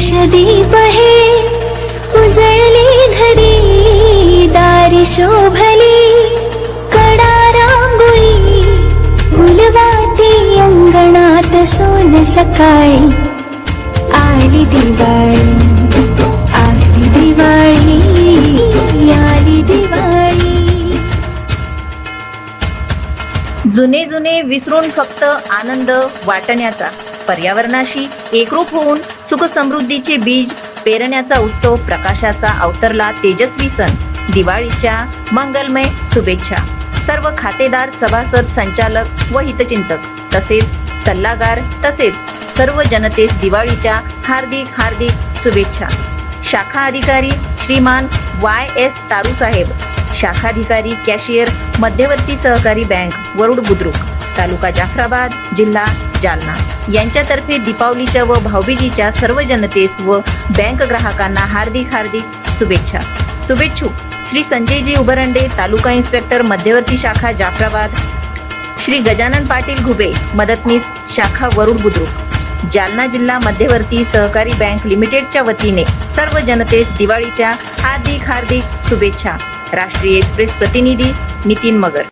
लक्षदीप हे उजळले घरी दारी शोभली कडा रांगोळी फुलवाती अंगणात सोन सकाळी आली दिवाळी. जुने जुने विसरून फक्त आनंद वाटण्याचा पर्यावरणाशी एकरूप होऊन सुख समृद्धीचे बीज पेरण्याचा उत्सव प्रकाशाचा अवतरला तेजस्वी सण. दिवाळीच्या मंगलमय शुभेच्छा. सर्व खातेदार सभासद संचालक व हितचिंतक तसेच सल्लागार तसेच सर्व जनतेस दिवाळीच्या हार्दिक हार्दिक शुभेच्छा. शाखा अधिकारी श्रीमान वाय एस तारू साहेब शाखाधिकारी कॅशियर मध्यवर्ती सहकारी बँक वरुड बुद्रुक तालुका जाफराबाद जिल्हा जालना. यांच्यातर्फे दीपावलीच्या व भाऊबीजीच्या सर्व जनतेस व बँक ग्राहकांना हार्दिक हार्दिक शुभेच्छा. शुभेच्छुक श्री संजयजी उभरंडे तालुका इन्स्पेक्टर मध्यवर्ती शाखा जाफराबाद. श्री गजानन पाटील घुबे मदतनीस शाखा वरुड बुद्रुक. जालना जिल्हा मध्यवर्ती सहकारी बँक लिमिटेडच्या वतीने सर्व जनतेस दिवाळीच्या हार्दिक हार्दिक शुभेच्छा. राष्ट्रीय एक्सप्रेस प्रतिनिधी नितीन मगर.